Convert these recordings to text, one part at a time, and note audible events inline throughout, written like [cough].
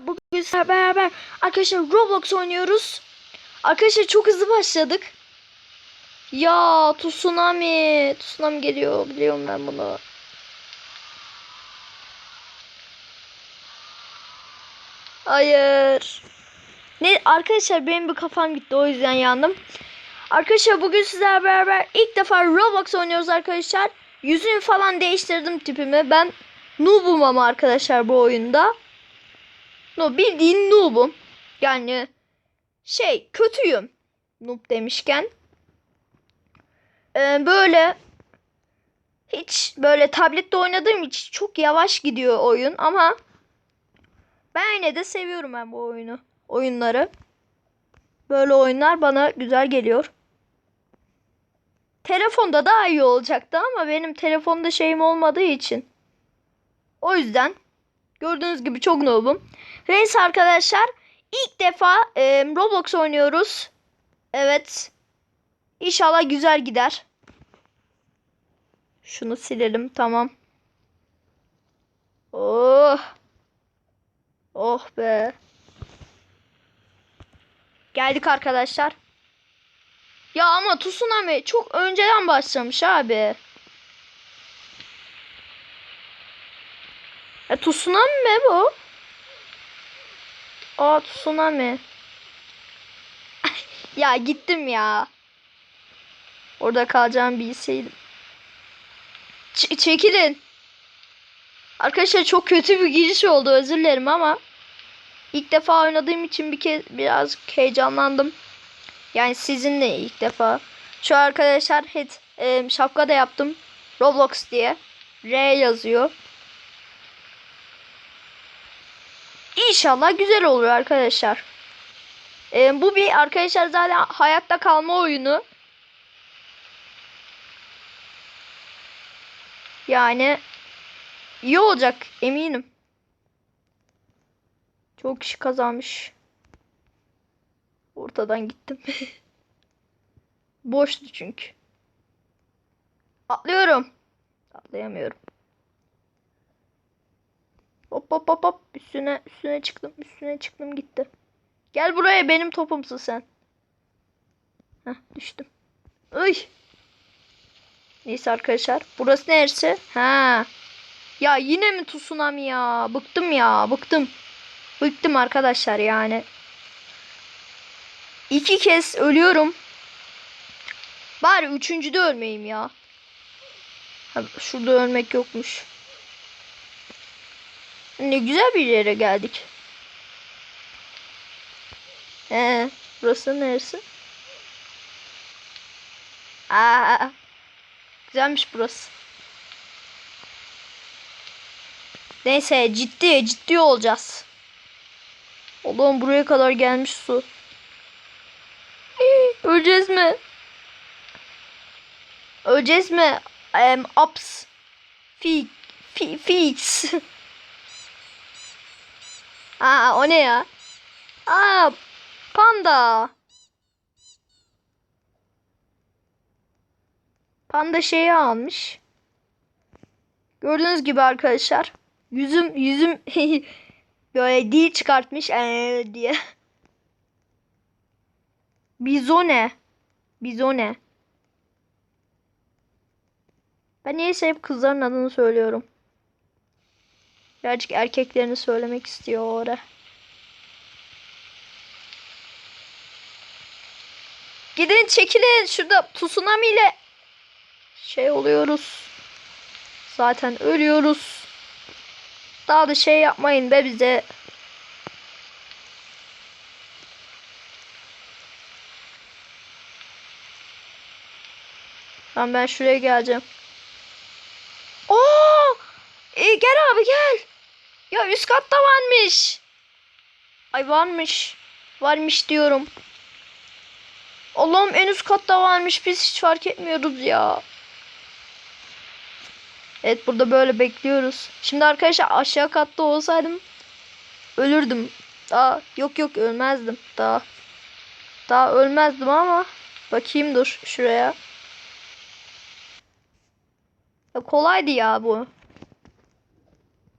Bugün sizlerle beraber arkadaşlar Roblox oynuyoruz. Arkadaşlar çok hızlı başladık. Ya tsunami. Tsunami geliyor. Biliyorum ben bunu. Hayır. Ne arkadaşlar benim bir kafam gitti o yüzden yandım. Arkadaşlar bugün sizlerle beraber ilk defa Roblox oynuyoruz arkadaşlar. Yüzümü falan değiştirdim tipimi. Ben noob'um ama arkadaşlar bu oyunda. No bildiğin noob'um. Yani şey kötüyüm. Noob demişken. Ee, böyle hiç böyle tablette oynadığım için çok yavaş gidiyor oyun ama ben yine de seviyorum ben bu oyunu. Oyunları. Böyle oyunlar bana güzel geliyor. Telefonda daha iyi olacaktı ama benim telefonda şeyim olmadığı için. O yüzden gördüğünüz gibi çok noob'um. Reis arkadaşlar ilk defa e, Roblox oynuyoruz. Evet. İnşallah güzel gider. Şunu silelim tamam. Oh. Oh be. Geldik arkadaşlar. Ya ama tsunami çok önceden başlamış abi. E tsunami mi bu? Aa tsunami. [laughs] ya gittim ya. Orada kalacağımı bilseydim. Ç- çekilin. Arkadaşlar çok kötü bir giriş oldu özür dilerim ama ilk defa oynadığım için bir kez biraz heyecanlandım. Yani sizinle ilk defa. Şu arkadaşlar hit e, şapka da yaptım. Roblox diye. R yazıyor. İnşallah güzel olur arkadaşlar. E, bu bir arkadaşlar zaten hayatta kalma oyunu. Yani iyi olacak eminim. Çok kişi kazanmış. Ortadan gittim. [laughs] Boştu çünkü. Atlıyorum. Atlayamıyorum. Hop hop hop hop. Üstüne üstüne çıktım. Üstüne çıktım gitti. Gel buraya benim topumsun sen. Heh düştüm. Uy. Neyse arkadaşlar. Burası neresi? Ha. Ya yine mi tsunami ya? Bıktım ya. Bıktım. Bıktım arkadaşlar yani. İki kez ölüyorum. Bari üçüncüde ölmeyeyim ya. Ha, şurada ölmek yokmuş. Ne güzel bir yere geldik. Ee, burası neresi? Aa, güzelmiş burası. Neyse ciddi ciddi olacağız. Oğlum buraya kadar gelmiş su. Öleceğiz mi? Öleceğiz mi? Um, ups. Fi, fi, fix. [laughs] Aa o ne ya? Aa panda. Panda şeyi almış. Gördüğünüz gibi arkadaşlar. Yüzüm yüzüm [laughs] böyle dil çıkartmış ee, diye. Bizone. Bizone. Ben neyse hep kızların adını söylüyorum. Birazcık erkeklerini söylemek istiyor o ara. Gidin çekilin. Şurada tsunami ile şey oluyoruz. Zaten ölüyoruz. Daha da şey yapmayın be bize. Tamam ben şuraya geleceğim. Oo! E, gel abi gel. Ya üst katta varmış. Ay varmış. Varmış diyorum. Allah'ım en üst katta varmış. Biz hiç fark etmiyoruz ya. Evet burada böyle bekliyoruz. Şimdi arkadaşlar aşağı katta olsaydım ölürdüm. Daha yok yok ölmezdim. Daha daha ölmezdim ama bakayım dur şuraya. Ya kolaydı ya bu.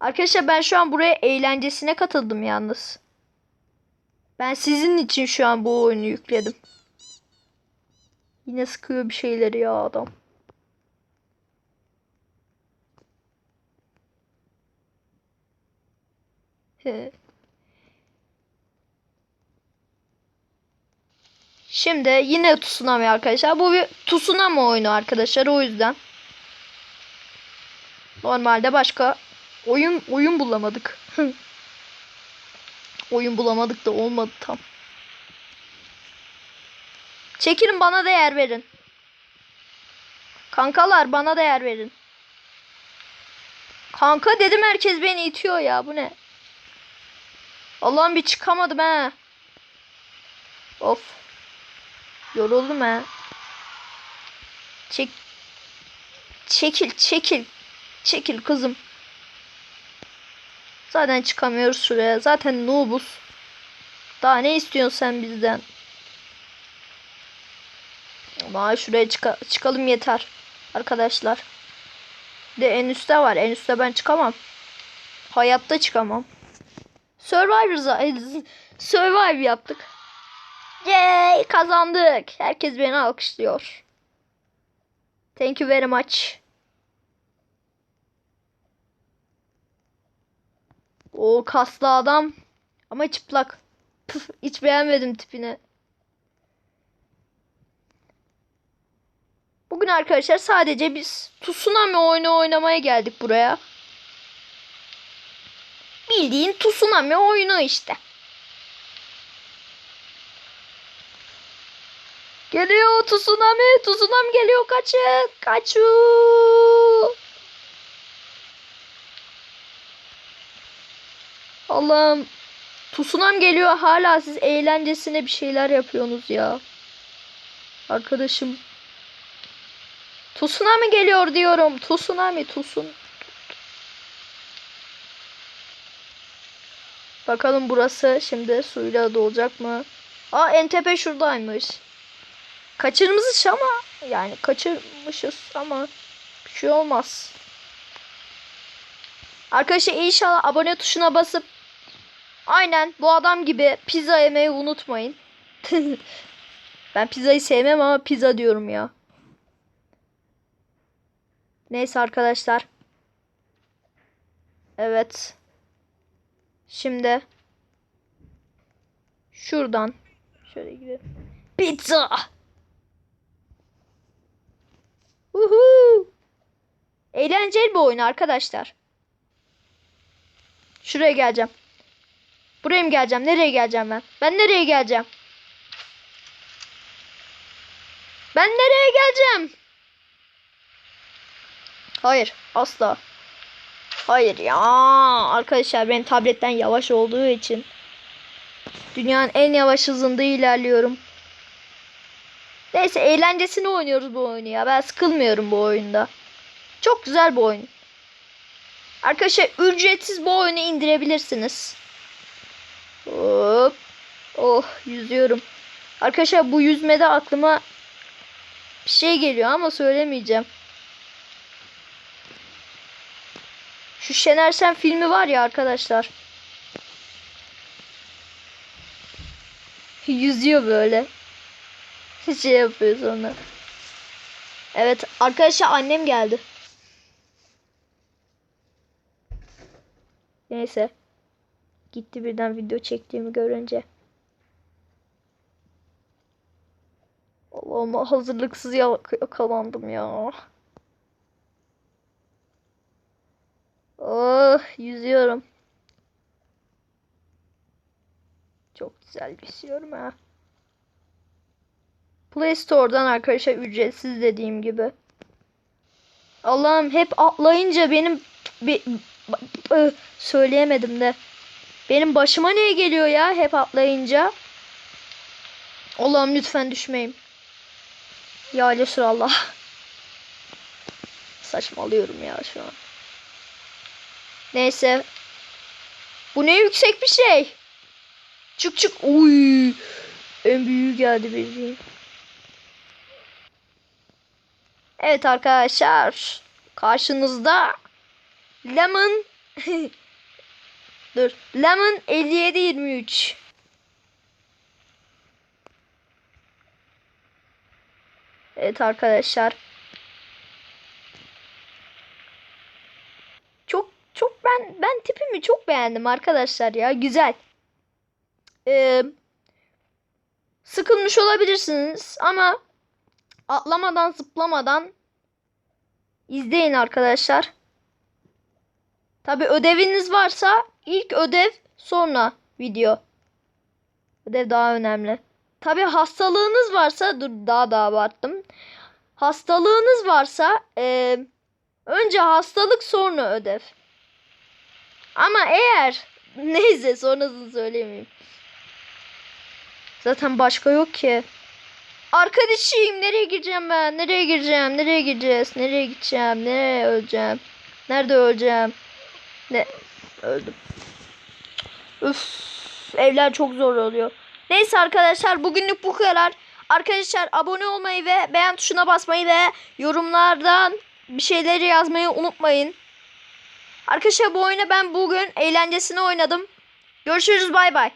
Arkadaşlar ben şu an buraya eğlencesine katıldım yalnız. Ben sizin için şu an bu oyunu yükledim. Yine sıkıyor bir şeyleri ya adam. Şimdi yine Tsunami arkadaşlar. Bu bir Tsunami oyunu arkadaşlar o yüzden. Normalde başka oyun oyun bulamadık. oyun bulamadık da olmadı tam. Çekilin bana da yer verin. Kankalar bana da yer verin. Kanka dedim herkes beni itiyor ya bu ne? Allah'ım bir çıkamadım he. Of. Yoruldum he. Çek. Çekil çekil. Çekil kızım. Zaten çıkamıyoruz şuraya. Zaten noobuz. Daha ne istiyorsun sen bizden? Ama şuraya çıka çıkalım yeter. Arkadaşlar. De en üstte var. En üstte ben çıkamam. Hayatta çıkamam. Survivor [laughs] Survive yaptık. Yay kazandık. Herkes beni alkışlıyor. Thank you very much. O kaslı adam ama çıplak. Püf, hiç beğenmedim tipini. Bugün arkadaşlar sadece biz Tsunami oyunu oynamaya geldik buraya. Bildiğin Tsunami oyunu işte. Geliyor Tsunami. Tsunami geliyor kaçın. Kaçın. Allah'ım. Tsunami geliyor. Hala siz eğlencesine bir şeyler yapıyorsunuz ya. Arkadaşım. Tsunami geliyor diyorum. Tsunami, Tusun. Bakalım burası şimdi suyla dolacak mı? Aa en tepe şuradaymış. Kaçırmışız ama yani kaçırmışız ama bir şey olmaz. Arkadaşlar inşallah abone tuşuna basıp aynen bu adam gibi pizza yemeyi unutmayın. [laughs] ben pizzayı sevmem ama pizza diyorum ya. Neyse arkadaşlar. Evet. Şimdi şuradan şöyle gidelim. Pizza. Uhu. Eğlenceli bir oyun arkadaşlar. Şuraya geleceğim. Buraya mı geleceğim? Nereye geleceğim ben? Ben nereye geleceğim? Ben nereye geleceğim? Hayır. Asla. Hayır ya. Arkadaşlar benim tabletten yavaş olduğu için dünyanın en yavaş hızında ilerliyorum. Neyse eğlencesini oynuyoruz bu oyunu ya. Ben sıkılmıyorum bu oyunda. Çok güzel bu oyun. Arkadaşlar ücretsiz bu oyunu indirebilirsiniz. Hop. Oh yüzüyorum. Arkadaşlar bu yüzmede aklıma bir şey geliyor ama söylemeyeceğim. Şu Şener Şen filmi var ya arkadaşlar. Yüzüyor böyle. Şey yapıyor sonra. Evet arkadaşlar annem geldi. Neyse. Gitti birden video çektiğimi görünce. Allah'ım hazırlıksız yakalandım ya. Oh yüzüyorum. Çok güzel yüzüyorum ha. Play Store'dan arkadaşlar ücretsiz dediğim gibi. Allah'ım hep atlayınca benim bir, söyleyemedim de. Benim başıma ne geliyor ya hep atlayınca? Allah'ım lütfen düşmeyeyim. Ya Allah. [laughs] Saçmalıyorum ya şu an. Neyse. Bu ne yüksek bir şey. Çık çık. Uy. En büyüğü geldi bildiğin. Evet arkadaşlar. Karşınızda Lemon [laughs] Dur. Lemon 57 23. Evet arkadaşlar. Çok çok ben ben tipimi çok beğendim arkadaşlar ya. Güzel. Ee, sıkılmış olabilirsiniz ama atlamadan zıplamadan izleyin arkadaşlar. Tabi ödeviniz varsa ilk ödev sonra video. Ödev daha önemli. Tabi hastalığınız varsa dur daha da abarttım. Hastalığınız varsa e, önce hastalık sonra ödev. Ama eğer [laughs] neyse sonrasını söylemeyeyim. Zaten başka yok ki. Arkadaşıyım nereye gireceğim ben? Nereye gireceğim? Nereye gireceğiz? Nereye gideceğim? Nereye öleceğim? Nerede öleceğim? Ne? Öldüm. Üf, evler çok zor oluyor. Neyse arkadaşlar bugünlük bu kadar. Arkadaşlar abone olmayı ve beğen tuşuna basmayı ve yorumlardan bir şeyleri yazmayı unutmayın. Arkadaşlar bu oyunu ben bugün eğlencesine oynadım. Görüşürüz bay bay.